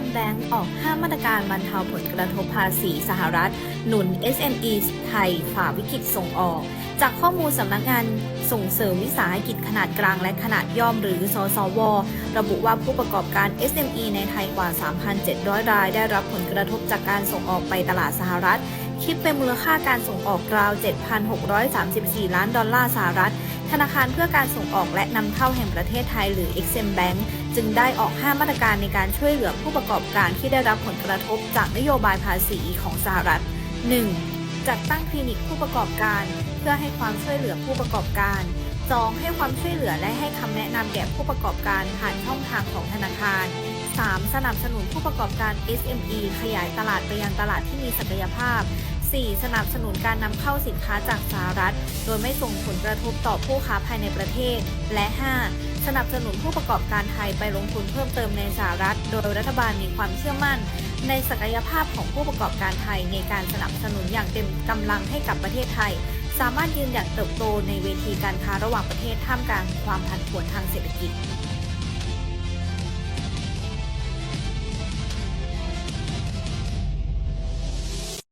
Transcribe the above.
Exim Bank ออก 5 มาตรการบรรเทาผลกระทบภาษีสหรัฐ หนุน SME ไทยฝ่าวิกฤตส่งออก จากข้อมูลสำนักงานส่งเสริมวิสาหกิจขนาดกลางและขนาดย่อมหรือ สสว ระบุว่าผู้ประกอบการ SME ในไทยกว่า 3,700 ราย ได้รับผลกระทบจากการส่งออกไปตลาดสหรัฐ คิดเป็นมูลค่าการส่งออกราว 7,634 ล้านดอลลาร์สหรัฐ ธนาคารเพื่อการส่งออกและนำเข้าแห่งประเทศไทยหรือ Exim Bank จึงได้ออก5มาตรการในการช่วยเหลือผู้ประกอบการที่ได้รับผลกระทบจากนโยบายภาษีของสหรัฐ 1. จัดตั้งคลินิกผู้ประกอบการ เพื่อให้ความช่วยเหลือผู้ประกอบการ 2. ให้ความช่วยเหลือและให้คำแนะนำแก่ผู้ประกอบการผ่านช่องทางของธนาคาร 3. สนับสนุนผู้ประกอบการ SME ขยายตลาดไปยังตลาดที่มีศักยภาพ 4. สนับสนุนการนำเข้าสินค้าจากสหรัฐ โดยไม่ส่งผลกระทบต่อผู้ค้าภายในประเทศ และ 5. สนับสนุนผู้ประกอบการไทยไปลงทุนเพิ่มเติมในสหรัฐ โดยรัฐบาลมีความเชื่อมั่น ในศักยภาพของผู้ประกอบการไทยในการสนับสนุนอย่างเต็มกำลังให้กับประเทศไทย สามารถยืนหยัดเติบโตในเวทีการค้าระหว่างประเทศท่ามกลางความผันผวนทางเศรษฐกิจ